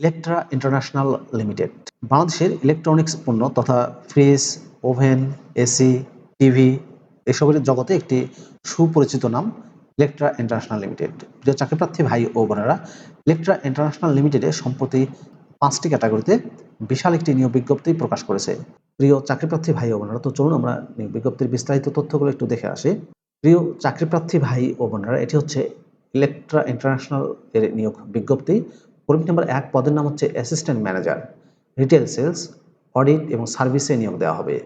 Electra international limited বাংলাদেশের electronics পণ্য তথা ফ্রিজ ওভেন এসি টিভি এসবের জগতে একটি সুপরিচিত নাম ইলেকট্রা ইন্টারন্যাশনাল লিমিটেড প্রিয় চাকরিপ্রার্থী ভাই ও বোনেরা ইলেকট্রা ইন্টারন্যাশনাল লিমিটেডে সম্প্রতি পাঁচটি ক্যাটাগরিতে বিশাল একটি নিয়োগ বিজ্ঞপ্তি প্রকাশ করেছে। প্রিয় চাকরিপ্রার্থী ভাই ও বোনেরা, তো চলুন আমরা নিয়োগ বিজ্ঞপ্তির বিস্তারিত তথ্যগুলো একটু দেখে আসি। প্রিয় চাকরিপ্রার্থী ভাই ও বোনেরা, এটি হচ্ছে ইলেকট্রা ইন্টারন্যাশনাল এর নিয়োগ বিজ্ঞপ্তি। কর্মী নম্বর এক পদের নাম হচ্ছে assistant manager retail sales audit এবং সার্ভিসে নিয়োগ দেওয়া হবে।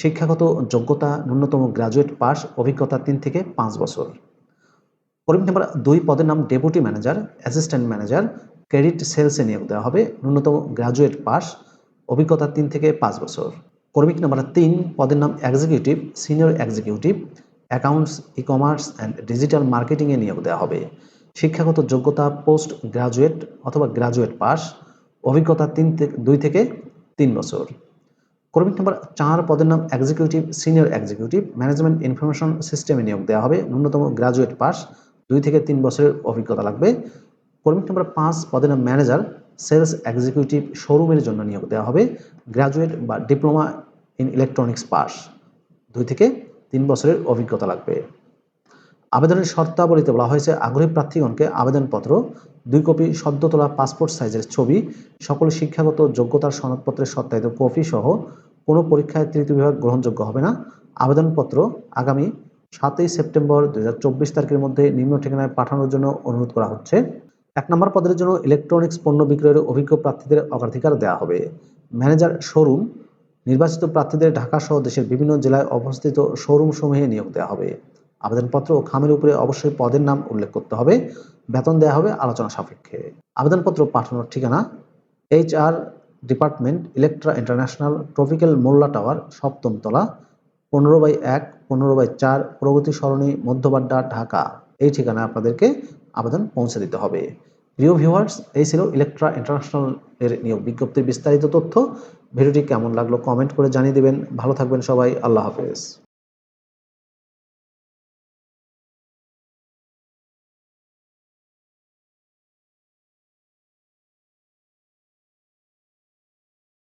শিক্ষাগত যোগ্যতা ন্যূনতম গ্রাজুয়েট পাস অভিজ্ঞতা তিন থেকে পাঁচ বছর। কর্মী নম্বর দুই পদের নাম deputy manager assistant manager credit সেলসে নিয়োগ দেওয়া হবে। ন্যূনতম গ্রাজুয়েট পাস অভিজ্ঞতা তিন থেকে পাঁচ বছর। কর্মিক নম্বর তিন পদের নাম executive senior executive accounts e commerce and digital মার্কেটিংয়ে নিয়োগ দেওয়া হবে। শিক্ষাগত যোগ্যতা পোস্ট গ্রাজুয়েট অথবা গ্রাজুয়েট পাস, অভিজ্ঞতা তিন থেকে দুই থেকে তিন বছর। কর্মিক নম্বর চার পদের নাম executive senior executive management information সিস্টেমে নিয়োগ দেওয়া হবে। ন্যূনতম গ্রাজুয়েট পাস, দুই থেকে তিন বছরের অভিজ্ঞতা লাগবে। কর্মিক নম্বর পাঁচ পদের নাম ম্যানেজার সেলস এক্সিকিউটিভ শোরুমের জন্য নিয়োগ দেওয়া হবে। গ্রাজুয়েট বা ডিপ্লোমা ইন ইলেকট্রনিক্স পাস, দুই থেকে তিন বছরের অভিজ্ঞতা লাগবে। আবেদনের শর্তাবলীতে বলা হয়েছে, আগ্রহী প্রার্থীগণকে আবেদনপত্র, দুই কপি সদ্য তোলা পাসপোর্ট সাইজের ছবি, সকল শিক্ষাগত যোগ্যতার সনদপত্রের সত্যায়িত কপি সহ কোনো পরীক্ষায় তৃতীয় বিভাগ গ্রহণযোগ্য হবে না। আবেদনপত্র আগামী সাতই সেপ্টেম্বর দু হাজার চব্বিশ তারিখের মধ্যে নিম্ন ঠিকানায় পাঠানোর জন্য অনুরোধ করা হচ্ছে। এক নম্বর পদের জন্য ইলেকট্রনিক্স পণ্য বিক্রয়ের অভিজ্ঞ প্রার্থীদের অগ্রাধিকার দেওয়া হবে। ম্যানেজার শোরুম, নির্বাচিত প্রার্থীদের ঢাকা সহ দেশের বিভিন্ন জেলায় অবস্থিত শোরুম সমূহে নিয়োগ দেওয়া হবে। আবেদনপত্র ও খামের উপরে অবশ্যই পদের নাম উল্লেখ করতে হবে। বেতন দেওয়া হবে আলোচনা সাপেক্ষে। আবেদনপত্র পাঠানোর ঠিকানা H R department Electra International Tropical Molla Tower সপ্তম তলা পনেরো বাই এক, পনেরো বাই চার, প্রগতি সরণি, মধ্যবাড্ডা, ঢাকা। এই ঠিকানায় আপনাদেরকে আবেদন পৌঁছে দিতে হবে। প্রিয় ভিউয়ার্স, এই ছিল ইলেকট্রা ইন্টারন্যাশনাল এর নিয়োগ বিজ্ঞপ্তির বিস্তারিত তথ্য। ভিডিওটি কেমন লাগল কমেন্ট করে জানিয়ে দেবেন। ভালো থাকবেন সবাই। আল্লাহ হাফেজ।